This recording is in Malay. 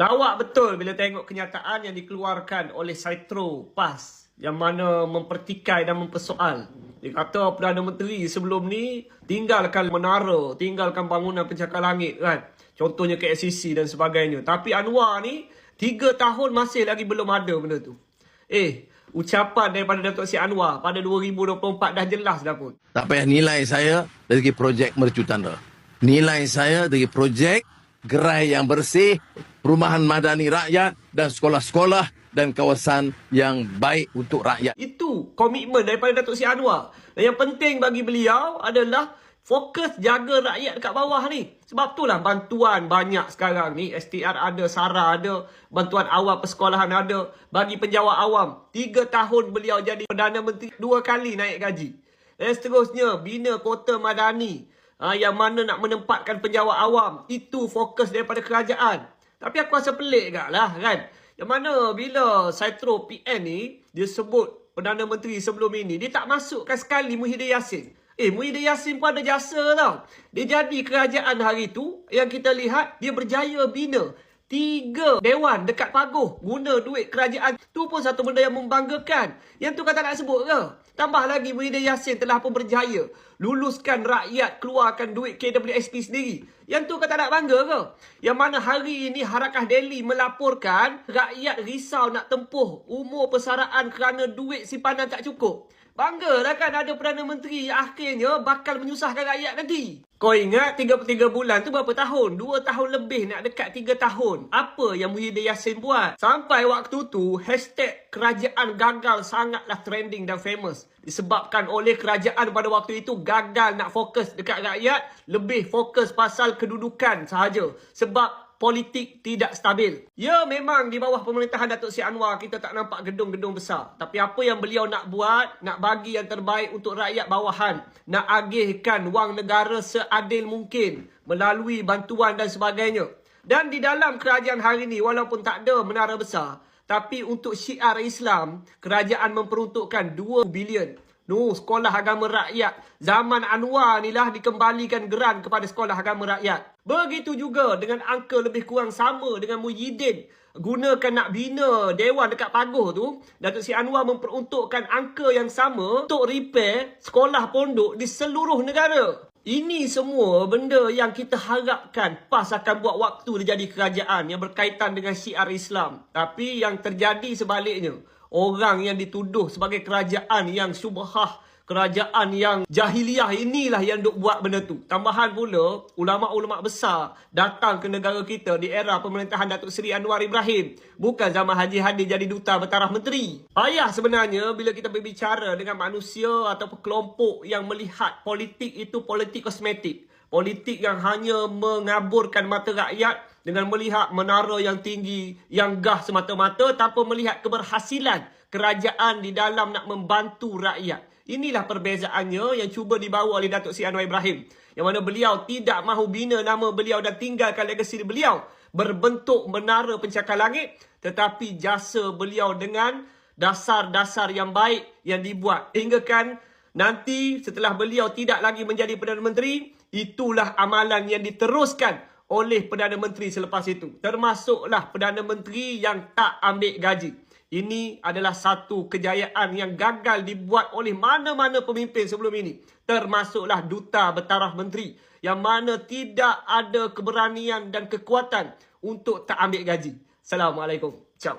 Lawak betul bila tengok kenyataan yang dikeluarkan oleh Saitro PAS yang mana mempertikai dan mempersoal. Dia kata Perdana Menteri sebelum ni tinggalkan menara, tinggalkan bangunan pencakar langit kan. Contohnya KSCC dan sebagainya. Tapi Anwar ni tiga tahun masih lagi belum ada benda tu. Eh, ucapan daripada Datuk Si Anwar pada 2024 dah jelas dah pun. Tak payah nilai saya dari projek Mercu Tanda. Nilai saya dari projek gerai yang bersih, perumahan madani rakyat dan sekolah-sekolah dan kawasan yang baik untuk rakyat. Itu komitmen daripada Datuk Si Anwar. Dan yang penting bagi beliau adalah fokus jaga rakyat dekat bawah ni. Sebab itulah bantuan banyak sekarang ni. STR ada, SARA ada, bantuan awam persekolahan ada. Bagi penjawat awam, tiga tahun beliau jadi Perdana Menteri, dua kali naik gaji. Dan seterusnya, bina kota madani. Ha, yang mana nak menempatkan penjawat awam. Itu fokus daripada kerajaan. Tapi aku rasa pelik gak lah kan. Yang mana bila Saitro PN ni, dia sebut Perdana Menteri sebelum ini, dia tak masukkan sekali Muhyiddin Yassin. Eh, Muhyiddin Yassin pun ada jasa tau. Dia jadi kerajaan hari tu, yang kita lihat, dia berjaya bina tiga dewan dekat paguh guna duit kerajaan. Tu pun satu benda yang membanggakan. Yang tu kata nak sebut ke? Tambah lagi Muhyiddin Yassin telah pun berjaya luluskan rakyat keluarkan duit KWSP sendiri. Yang tu kata nak bangga ke? Yang mana hari ini Harakah Delhi melaporkan rakyat risau nak tempuh umur persaraan kerana duit simpanan tak cukup. Banggalah kan ada Perdana Menteri yang akhirnya bakal menyusahkan rakyat nanti. Kau ingat 33 bulan tu berapa tahun? 2 tahun lebih nak dekat 3 tahun. Apa yang Muhyiddin Yassin buat? Sampai waktu tu, hashtag kerajaan gagal sangatlah trending dan famous. Disebabkan oleh kerajaan pada waktu itu gagal nak fokus dekat rakyat. Lebih fokus pasal kedudukan sahaja. Sebab politik tidak stabil. Ya memang di bawah pemerintahan Datuk Si Anwar kita tak nampak gedung-gedung besar. Tapi apa yang beliau nak buat, nak bagi yang terbaik untuk rakyat bawahan. Nak agihkan wang negara seadil mungkin melalui bantuan dan sebagainya. Dan di dalam kerajaan hari ini walaupun tak ada menara besar. Tapi untuk syiar Islam, kerajaan memperuntukkan 2 bilion No, sekolah agama rakyat. Zaman Anwar ni lah dikembalikan geran kepada sekolah agama rakyat. Begitu juga dengan angka lebih kurang sama dengan Muhyiddin. Gunakan nak bina dewan dekat paguh tu. Datuk Si Anwar memperuntukkan angka yang sama untuk repair sekolah pondok di seluruh negara. Ini semua benda yang kita harapkan PAS akan buat waktu dia jadi kerajaan yang berkaitan dengan syiar Islam. Tapi yang terjadi sebaliknya orang yang dituduh sebagai kerajaan yang syubhah, kerajaan yang jahiliah inilah yang duk buat benda tu. Tambahan pula, ulama-ulama besar datang ke negara kita di era pemerintahan Datuk Seri Anwar Ibrahim. Bukan zaman Haji Hadi jadi duta bertaraf menteri. Payah sebenarnya bila kita berbicara dengan manusia atau kelompok yang melihat politik itu politik kosmetik. Politik yang hanya mengaburkan mata rakyat dengan melihat menara yang tinggi, yang gah semata-mata tanpa melihat keberhasilan kerajaan di dalam nak membantu rakyat. Inilah perbezaannya yang cuba dibawa oleh Datuk Seri Anwar Ibrahim. Yang mana beliau tidak mahu bina nama beliau dan tinggalkan legasi beliau. Berbentuk menara pencakar langit. Tetapi jasa beliau dengan dasar-dasar yang baik yang dibuat. Hingga kan nanti setelah beliau tidak lagi menjadi Perdana Menteri, Itulah amalan yang diteruskan oleh Perdana Menteri selepas itu. Termasuklah Perdana Menteri yang tak ambil gaji. Ini adalah satu kejayaan yang gagal dibuat oleh mana-mana pemimpin sebelum ini. Termasuklah Duta Bertaraf Menteri. Yang mana tidak ada keberanian dan kekuatan untuk tak ambil gaji. Assalamualaikum. Ciao.